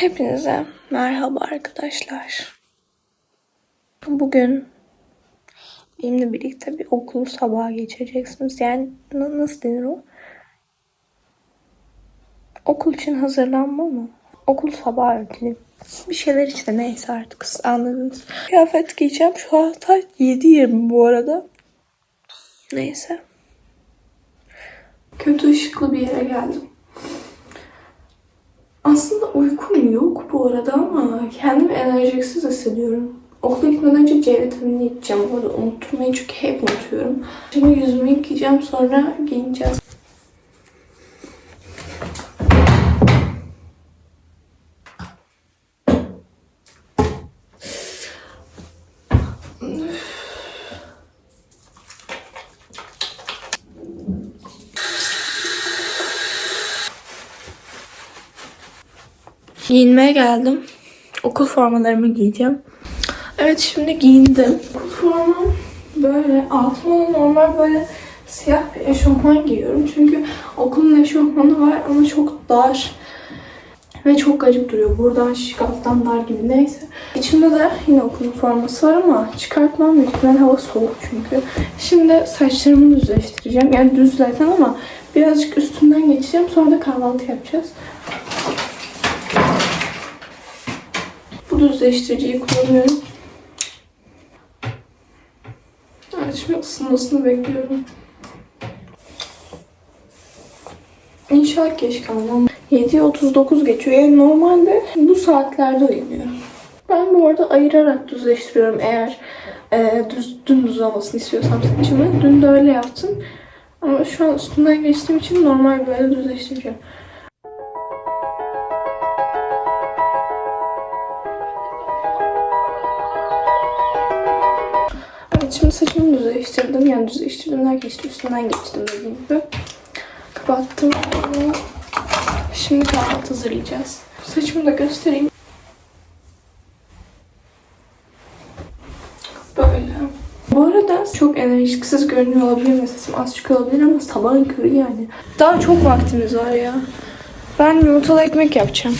Hepinize merhaba arkadaşlar. Bugün benimle birlikte bir okul sabahı geçireceksiniz. Yani na- nasıl denir o? Okul için hazırlanma mı? Okul sabahı rutini. Bir şeyler işte neyse artık anladınız. Kıyafet giyeceğim. Şu an saat 7.20 bu arada. Neyse. Kötü ışıklı bir yere geldim. Uykum yok bu arada ama kendimi enerjiksiz hissediyorum. Okula gitmeden önce C vitamini içeceğim. Bu arada unutturmayı çünkü hep unutuyorum. Şimdi yüzümü yıkayacağım sonra giyineceğiz. Giyinmeye geldim. Okul formalarımı giyeceğim. Evet şimdi giyindim. Okul formam böyle altıma normal böyle siyah bir eşofman giyiyorum. Çünkü okulun eşofmanı var ama çok dar. Ve çok garip duruyor. Buradan şık alttan dar gibi neyse. İçimde de yine okulun forması var ama çıkartmam büyük hava soğuk çünkü. Şimdi saçlarımı düzleştireceğim. Yani düz zaten ama birazcık üstünden geçeceğim. Sonra da kahvaltı yapacağız. Bu düzleştiriciyi kullanıyorum. Evet şimdi ısınmasını bekliyorum. İnşallah geç kalmam. 7.39 geçiyor. Yani normalde bu saatlerde uyanıyorum. Ben bu arada ayırarak düzleştiriyorum eğer e, düz, dümdüz olmasını istiyorsam saçımı. Dün de öyle yaptım. Ama şu an üstünden geçtiğim için normal böyle düzleştireceğim. Saçımı düzleştirdim. Yani düzleştirdim derken işte üstünden geçtim dediğim gibi. Kapattım. Şimdi kahvaltı hazırlayacağız. Saçımı da göstereyim. Böyle. Bu arada çok enerjiksiz görünüyor olabilir. Sesim az çıkıyor olabilir ama sabahın körü yani. Daha çok vaktimiz var ya. Ben yumurtalı ekmek yapacağım.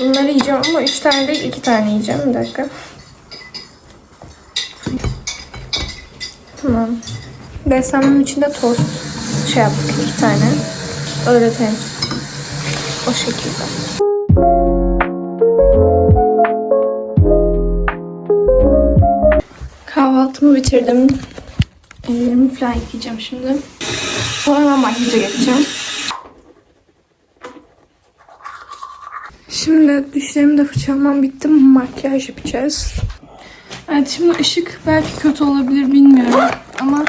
Bunları yiyeceğim ama üç tane değil iki tane yiyeceğim. Bir dakika. Tamam. Beslenmenin içinde tost şey yaptık iki tane. Öyle temiz. O şekilde. Kahvaltımı bitirdim. Ellerimi falan yıkayacağım şimdi. Sonra hemen makyaja geçeceğim. Şimdi dişlerimi de fırçalamam bitti. Makyaj yapacağız. Evet şimdi ışık belki kötü olabilir bilmiyorum. Ama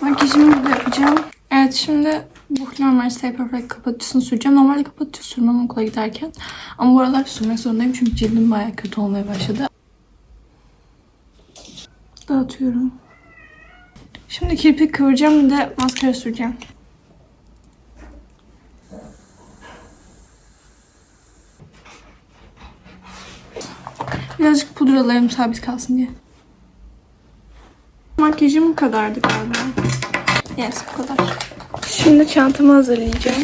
makyajımı burada yapacağım. Evet şimdi bu normal Stay Perfect kapatıcısını süreceğim. Normalde kapatıcı sürmem okula giderken. Ama bu aralar sürmek zorundayım çünkü cildim bayağı kötü olmaya başladı. Dağıtıyorum. Şimdi kirpik kıvıracağım bir de maskara süreceğim. Birazcık pudralarım sabit kalsın diye. Makyajım bu kadardı galiba. Yes bu kadar. Şimdi çantamı hazırlayacağım.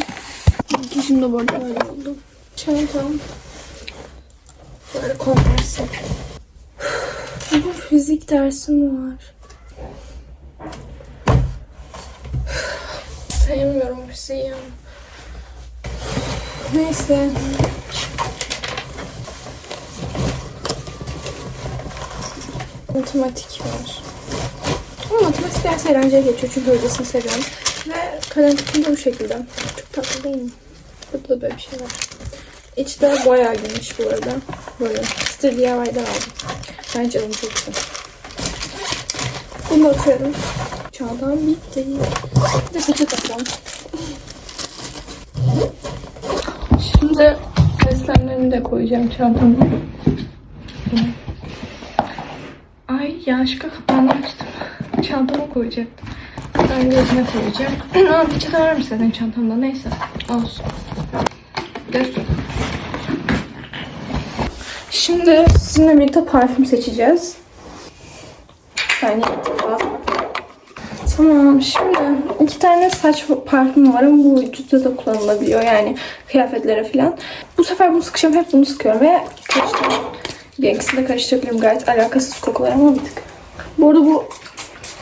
Makyajım da burada böyle oldu. Çantam. Böyle konverse. Bu fizik dersim var. Sevmiyorum fiziği. Neyse. Matematik var. Ama matematik dersi eğlenceli geçiyor çünkü hocasını seviyorum. Ve kutum da bu şekilde. Çok tatlı değil mi? Burada da böyle bir şey var. İçi de bayağı geniş bu arada. Böyle Stil DIY'den aldım. Bence onu çok güzel. Bunu atıyorum. Çağdan bitti. Bir de peçete atalım. Şimdi beslenmemi de koyacağım çantama. Yanlışlıkla kapağını açtım. Çantama koyacaktım. Ben gözüne koyacağım. Aa, peçete varmış zaten çantamda. Neyse. Olsun. Göz. Şimdi sizinle birlikte parfüm seçeceğiz. Bir saniye. Tamam şimdi iki tane saç parfümü var ama bu vücutta da kullanılabiliyor yani kıyafetlere falan. Bu sefer bunu sıkacağım hep bunu sıkıyorum ve karıştırıyorum. Benimkisini de karıştırabilirim gayet alakasız kokular ama bir tık. Bu arada bu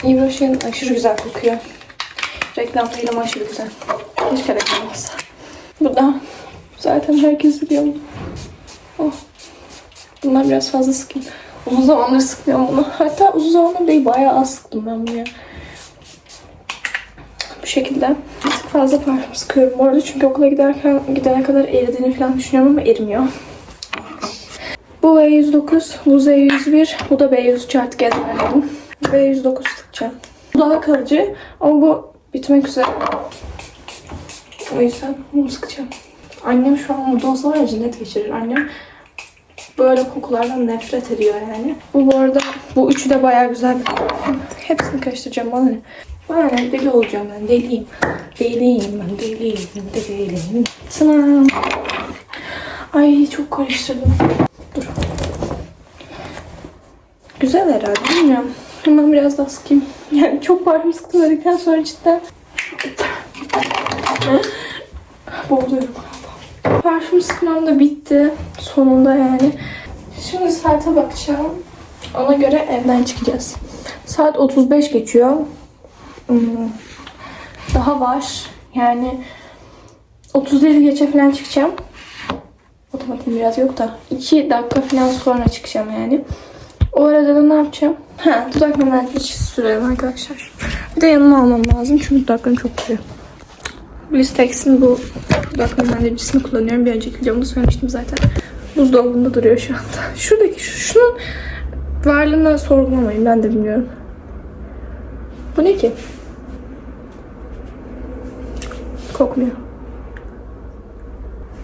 Rocher'in aşırı güzel kokuyor. Reklam ama aşırı güzel. Keşke reklam olsa. Bu da zaten herkes biliyor. Oh. Bundan biraz fazla sıkayım. Uzun zamandır sıkmıyorum bunu. Hatta uzun zamandır değil bayağı az sıktım ben bunu ya. Bu şekilde bir tık fazla parfüm sıkıyorum bu arada çünkü okula giderken gidene kadar eridiğini falan düşünüyorum ama erimiyor. Bu B109, bu Z101, bu da B103 artık ezberledim. B109 sıkacağım. Bu daha kalıcı ama bu bitmek üzere. O yüzden bunu sıkacağım. Annem şu an burada olsa var ya cennet geçirir. Annem böyle kokulardan nefret ediyor yani. Bu bu arada bu üçü de bayağı güzel bir parfüm. Hepsini karıştıracağım bana ne. Bana ne deli olacağım ben deliyim. Deliyim ben deliyim deliyim. Tamam. Ay çok karıştırdım. Güzel herhalde bilmiyorum. Hemen biraz daha sıkayım. Yani çok parfüm sıktım dedikten sonra cidden boğuluyorum. Parfüm sıkmam da bitti. Sonunda yani. Şimdi saate bakacağım. Ona göre evden çıkacağız. Saat 35 geçiyor. Hmm, Daha var. Yani 37 geçe falan çıkacağım. Otomatiğim biraz yok da. 2 dakika falan sonra çıkacağım yani. O arada da ne yapacağım? Ha, dudak nemlendirici sürerim arkadaşlar. Bir de yanıma almam lazım çünkü dudaklarım çok kuruyor. Blistex'in bu dudak nemlendiricisini kullanıyorum. Bir önceki videomda söylemiştim zaten. Buzdolabında duruyor şu anda. Şuradaki şu, şunun varlığını sorgulamayın. Ben de bilmiyorum. Bu ne ki? Kokmuyor.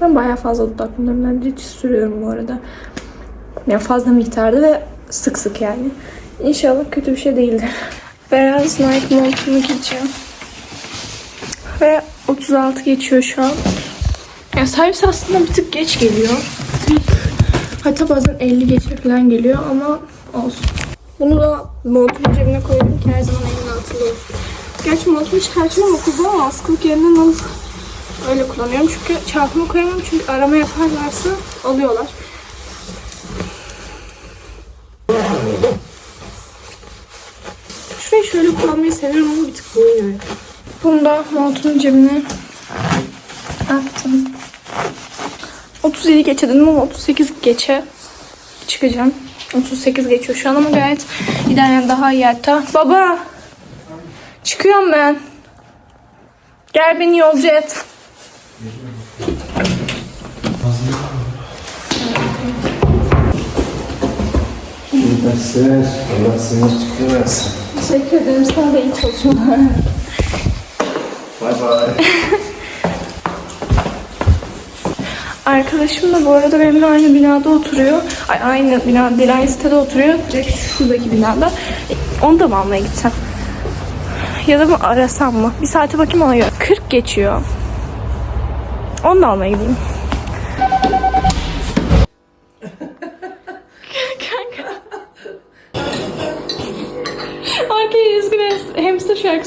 Ben bayağı fazla dudak nemlendirici sürüyorum bu arada. Yani fazla miktarda ve sık sık yani. İnşallah kötü bir şey değildir. Beyaz Nike montumu giyeceğim. Ve 36 geçiyor şu an. Ya servis aslında bir tık geç geliyor. Hatta bazen 50 geçe falan geliyor ama olsun. Bunu da montumun cebine koydum ki her zaman elimin altında olsun. Gerçi montumu çıkartıyorum okulda ama askılık yerinden alıp öyle kullanıyorum. Çünkü çarpımı koyamam çünkü arama yaparlarsa alıyorlar. Şöyle kullanmayı seviyorum ama bir tık boğuyor. Bunu da montumun cebine attım. 37 geçe dedim ama 38 geçe çıkacağım. 38 geçiyor şu an ama gayet yani daha iyi hatta. Baba! Çıkıyorum ben. Gel beni yolcu et. Dersler. Allah seni çıkmaz. Teşekkür ederim. Sana da iyi çalışmalar. Bay bay. Arkadaşım da bu arada benimle aynı binada oturuyor. Ay, aynı bina değil, aynı sitede oturuyor. Direkt şuradaki binada. Onu da mı almaya gitsem? Ya da mı arasam mı? Bir saate bakayım ona göre. 40 geçiyor. Onu da almaya gideyim.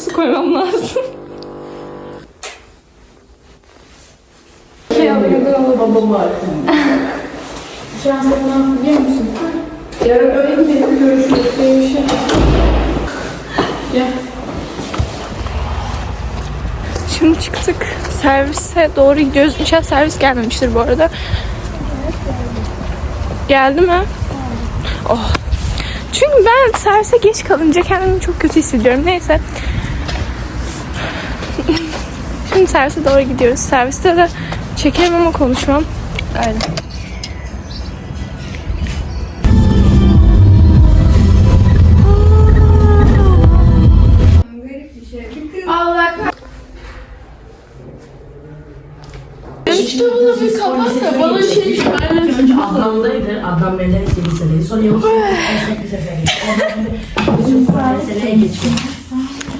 Şarkısı koymam lazım. Şey sen ne? Yarın öyle gidelim görüşürüz. Benim işim. Gel. Şimdi çıktık. Servise doğru gidiyoruz. İnşallah servis gelmemiştir bu arada. Geldi mi? Oh. Çünkü ben servise geç kalınca kendimi çok kötü hissediyorum. Neyse. Şimdi servise doğru gidiyoruz. Serviste de çekerim ama konuşmam. Öyle. İşte bunu bir kapat Bana şey Önce Adnan'daydı. Adnan Melek lisedeydi. Sonra Yavuz Meslek Lisesi'ndeydi. Oradan bizim meseleye geçtik.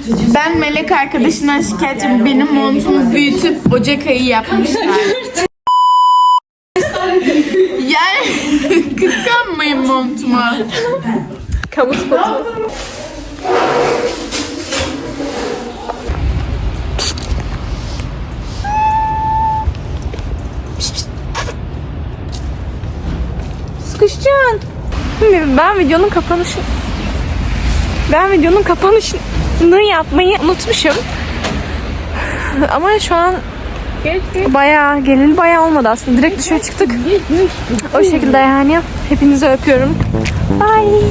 Ben Melek arkadaşından şikayetçiyim. Benim montumu büyütüp Ocak ayı yapmışlar. yani kıskanmayın montuma. Kamu spotu. Sıkışacaksın. Ben videonun kapanışı ben videonun kapanışını yapmayı unutmuşum. Ama şu an bayağı gelin bayağı olmadı aslında. Direkt dışarı çıktık. O şekilde yani. Hepinizi öpüyorum. Bye.